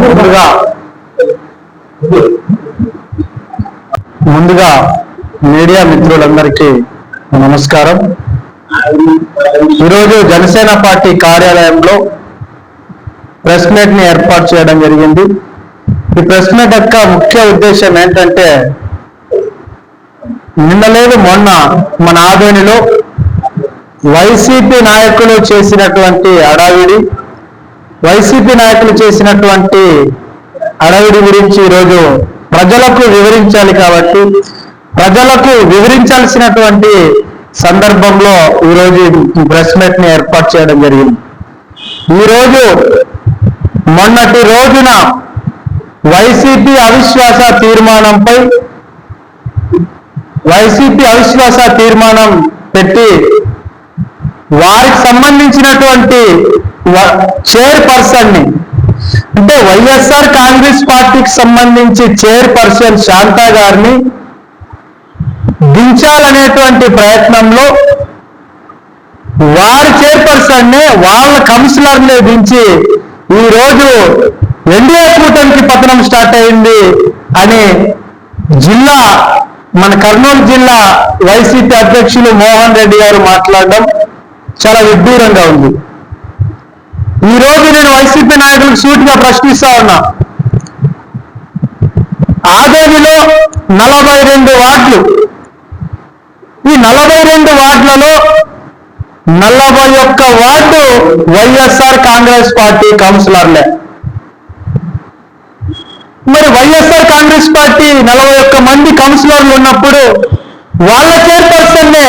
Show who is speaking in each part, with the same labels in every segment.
Speaker 1: ముందుగా ముందుగా మీడియా మిత్రులందరికీ నమస్కారం. ఈరోజు జనసేన పార్టీ కార్యాలయంలో ప్రెస్ మీట్ని ఏర్పాటు చేయడం జరిగింది. ఈ ప్రెస్ మీట్ యొక్క ముఖ్య ఉద్దేశం ఏంటంటే నిన్న లేదు మొన్న మన ఆదోనిలో వైసీపీ నాయకులు చేసినటువంటి అడావిడి వైసీపీ నాయకులు చేసినటువంటి అడవిడి గురించి ఈరోజు ప్రజలకు వివరించాలి కాబట్టి ప్రజలకు వివరించాల్సినటువంటి సందర్భంలో ఈరోజు ఈ ప్రెస్ మీట్ని ఏర్పాటు చేయడం జరిగింది. ఈరోజు మొన్నటి రోజున వైసీపీ అవిశ్వాస తీర్మానంపై వైసీపీ అవిశ్వాస తీర్మానం పెట్టి వారికి సంబంధించినటువంటి చైర్పర్సన్ని. అంటే వైఎస్ఆర్ కాంగ్రెస్ పార్టీకి సంబంధించి చైర్పర్సన్ శాంతా గారిని దించాలనేటువంటి ప్రయత్నంలో వారి చైర్పర్సన్ని వాళ్ళ కమిషనర్ని దించి ఈ రోజు ఎన్డీఏ కూటమికి పతనం స్టార్ట్ అయింది అని జిల్లా మన కర్నూలు జిల్లా వైసీపీ అధ్యక్షులు మోహన్ రెడ్డి గారు మాట్లాడడం చాలా విడ్డూరంగా ఉంది. ఈ రోజు నేను వైసీపీ నాయకులకు సూటిగా ప్రశ్నిస్తా ఉన్నా. ఆదోనిలో నలభై రెండు వార్డులు. ఈ నలభై రెండు వార్డులలో నలభై ఒక్క వార్డు వైఎస్ఆర్ కాంగ్రెస్ పార్టీ కౌన్సిలర్లే. మరి వైఎస్ఆర్ కాంగ్రెస్ పార్టీ నలభై ఒక్క మంది కౌన్సిలర్లు ఉన్నప్పుడు వాళ్ళ చైర్పర్సన్నే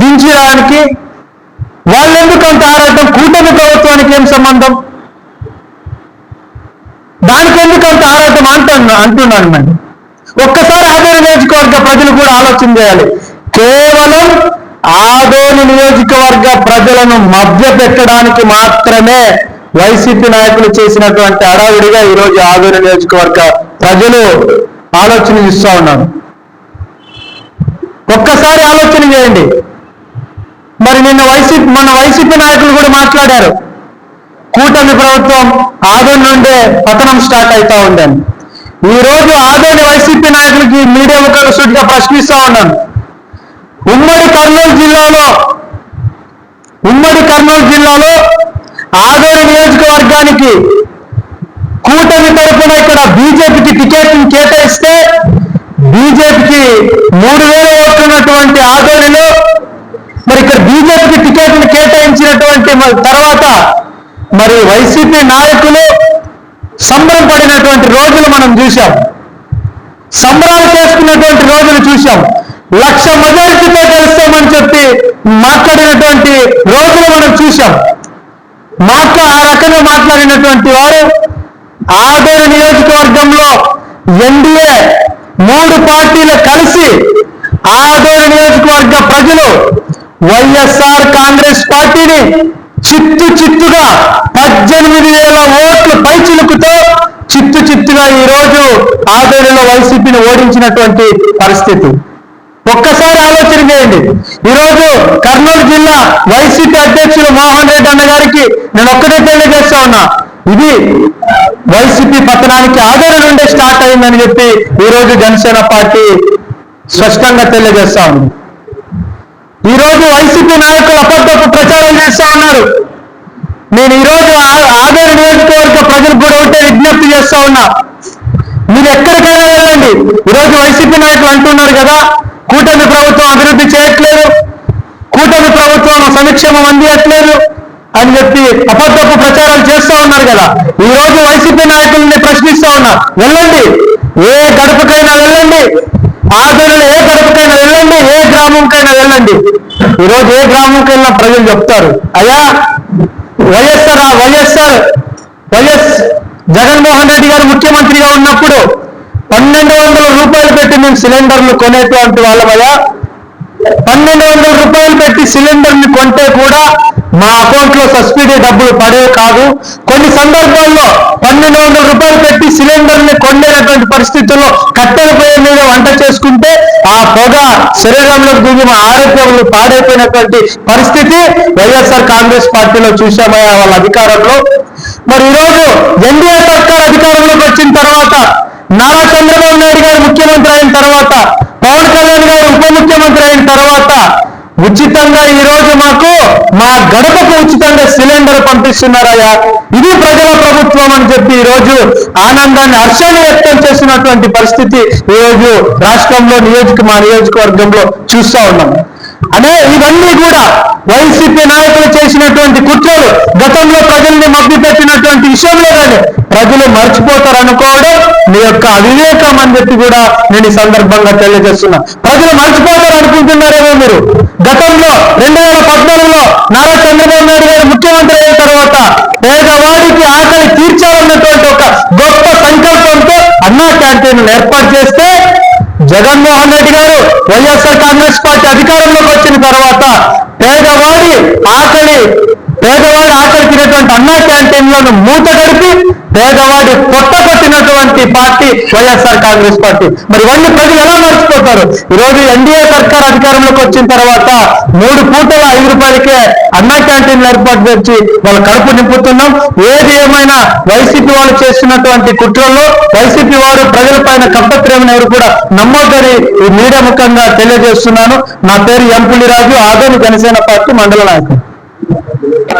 Speaker 1: దించడానికి వాళ్ళు ఎందుకు అంత ఆరాటం? కూటమి ప్రభుత్వానికి ఏం సంబంధం? దానికి ఎందుకు అంత ఆరాటం అంటున్నా అంటున్నాను మరి. ఒక్కసారి ఆదోని నియోజకవర్గ ప్రజలు కూడా ఆలోచన చేయాలి. కేవలం ఆదోని నియోజకవర్గ ప్రజలను మభ్య పెట్టడానికి మాత్రమే వైసీపీ నాయకులు చేసినటువంటి అడావిడిగా ఈరోజు ఆదోని నియోజకవర్గ ప్రజలు ఆలోచన ఇస్తా ఉన్నారు. ఒక్కసారి ఆలోచన చేయండి. మరి నిన్న వైసీపీ మన వైసీపీ నాయకులు కూడా మాట్లాడారు. కూటమి ప్రభుత్వం ఆదోని నుండే పతనం స్టార్ట్ అవుతా ఉందని. ఈ రోజు ఆదోని వైసీపీ నాయకులకి మీడియా ముఖంగా సూటిగా ప్రశ్నిస్తా ఉన్నాను. ఉమ్మడి కర్నూలు జిల్లాలో ఉమ్మడి కర్నూలు జిల్లాలో ఆదోని నియోజకవర్గానికి కూటమి తరఫున ఇక్కడ బీజేపీకి టికెట్ కేటాయిస్తే బీజేపీకి మూడు వేల ఓట్లున్నటువంటి ఆదోనిలో మరి ఇక్కడ బీజేపీకి టికెట్లు కేటాయించినటువంటి మరి తర్వాత మరి వైసీపీ నాయకులు సంబరం పడినటువంటి రోజులు మనం చూశాం. సంబరాలు చేసుకున్నటువంటి రోజులు చూశాం. లక్ష మెజారిటీతో గెలుస్తామని చెప్పి మాట్లాడినటువంటి రోజులు మనం చూశాం. మాట్లా ఆ రకంగా మాట్లాడినటువంటి వారు ఆదోని నియోజకవర్గంలో ఎన్డీఏ మూడు పార్టీలు కలిసి ఆదోని నియోజకవర్గ ప్రజలు వైఎస్ఆర్ కాంగ్రెస్ పార్టీని చిత్తు చిత్తుగా పద్దెనిమిది వేల ఓట్లు పైచిలుకుతో చిత్తు చిత్తుగా ఈ రోజు వైసీపీని ఓడించినటువంటి పరిస్థితి. ఒక్కసారి ఆలోచన చేయండి. ఈరోజు కర్నూలు జిల్లా వైసీపీ అధ్యక్షులు మోహన్ రెడ్డి అన్న గారికి నేను ఒక్కటే తెలియజేస్తా ఉన్నా. ఇది వైసీపీ పతనానికి ఆదరణ నుండే స్టార్ట్ అయిందని చెప్పి ఈ రోజు జనసేన పార్టీ స్పష్టంగా తెలియజేస్తా ఉంది. ఈ రోజు వైసీపీ నాయకులు అబద్ధపు ప్రచారం చేస్తా ఉన్నారు. నేను ఈ రోజు ఆ- ఆదరణ నియోజకవర్గ ప్రజలు కూడా ఒకటే విజ్ఞప్తి చేస్తా ఉన్నా. మీరు ఎక్కడికైనా వెళ్ళండి. ఈరోజు వైసీపీ నాయకులు అంటున్నారు కదా కూటమి ప్రభుత్వం అభివృద్ధి చేయట్లేదు కూటమి ప్రభుత్వం సంక్షేమం అందియట్లేదు అని చెప్పి అబద్ధపు ప్రచారాలు చేస్తా ఉన్నారు కదా. ఈ రోజు వైసీపీ నాయకుల్ని ప్రశ్నిస్తా ఉన్నా. వెళ్ళండి. ఏ గడపకైనా వెళ్ళండి. ఆదరణలో ఏ గడపకైనా వెళ్ళండి ఏ గ్రామంకైనా వెళ్ళండి. ఈ రోజు ఏ గ్రామంకైనా ప్రజలు చెప్తారు అయ్యా YSR YSR YS Jaganmohan Reddy garu ముఖ్యమంత్రిగా ఉన్నప్పుడు పన్నెండు వందల రూపాయలు పెట్టి మేము సిలిండర్లు కొనేటువంటి వాళ్ళమయ్యా. పన్నెండు వందల రూపాయలు పెట్టి సిలిండర్ని కొంటే కూడా మా అకౌంట్లో సబ్సిడీ డబ్బులు పడేవి కాదు. కొన్ని సందర్భాల్లో పన్నెండు వందల రూపాయలు పెట్టి సిలిండర్ని కొండేటటువంటి పరిస్థితుల్లో కట్టెల పొయ్యి మీద వంట చేసుకుంటే ఆ పొగ శరీరంలో దిగి మా ఆరోగ్యంలో పాడైపోయినటువంటి పరిస్థితి వైఎస్ఆర్ కాంగ్రెస్ పార్టీలో చూసామయ్యా వాళ్ళ అధికారంలో. మరి ఈరోజు ఎన్డీఏ సర్కార్ అధికారంలోకి వచ్చిన తర్వాత నారా చంద్రబాబు నాయుడు గారు ముఖ్యమంత్రి అయిన తర్వాత పవన్ కళ్యాణ్ గారు ఉప ముఖ్యమంత్రి అయిన ఉచితంగా ఈ రోజు మాకు మా గడపకు ఉచితంగా సిలిండర్ పంపిస్తున్నారయ్యా. ఇది ప్రజల ప్రభుత్వం అని చెప్పి ఈ రోజు ఆనందాన్ని హర్షాన్ని వ్యక్తం చేసినటువంటి పరిస్థితి ఈ రోజు రాష్ట్రంలో నియోజక మా నియోజకవర్గంలో చూస్తా ఉన్నాం. అనే ఇవన్నీ కూడా వైసీపీ నాయకులు చేసినటువంటి కుట్రలు గతంలో ప్రజల్ని మభ్యపెట్టినటువంటి విషయంలో కానీ ప్రజలు మర్చిపోతారు అనుకోవడం మీ యొక్క అవివేకం అని చెప్పి కూడా నేను ఈ సందర్భంగా తెలియజేస్తున్నా. ప్రజలు మర్చిపోతారు అనుకుంటున్నారేమో మీరు? గతంలో రెండు వేల పద్నాలుగులో నారా చంద్రబాబు నాయుడు గారు ముఖ్యమంత్రి అయిన తర్వాత పేదవాడికి ఆకలి తీర్చాలన్నటువంటి ఒక గొప్ప సంకల్పంతో అన్నా క్యాంటీన్ ఏర్పాటు చేస్తే జగన్మోహన్ రెడ్డి గారు వైఎస్ఆర్ కాంగ్రెస్ పార్టీ అధికారంలోకి వచ్చిన తర్వాత పేదవాడి ఆకలి పేదవాడి ఆకలి అన్నా క్యాంటీన్లను మూత కడిపి పేదవాడి పొట్ట కొట్టినటువంటి పార్టీ వైఎస్ఆర్ కాంగ్రెస్ పార్టీ. మరి ఇవన్నీ ప్రజలు ఎలా మర్చిపోతారు? ఈరోజు ఎన్డీఏ సర్కార్ అధికారంలోకి వచ్చిన తర్వాత మూడు పూటల ఐదు రూపాయలకే అన్నా క్యాంటీన్లు ఏర్పాటు చేసి వాళ్ళ కడుపు నింపుతున్నాం. ఏది ఏమైనా వైసీపీ వాళ్ళు చేస్తున్నటువంటి కుట్రల్లో వైసీపీ వారు ప్రజలపైన కప్పత్రేమని ఎవరు కూడా నమ్మొద్దని ఈ మీడియా ముఖంగా తెలియజేస్తున్నాను. నా పేరు ఎంపులి రాజు ఆదోని జనసేన పార్టీ మండల నాయకుడు.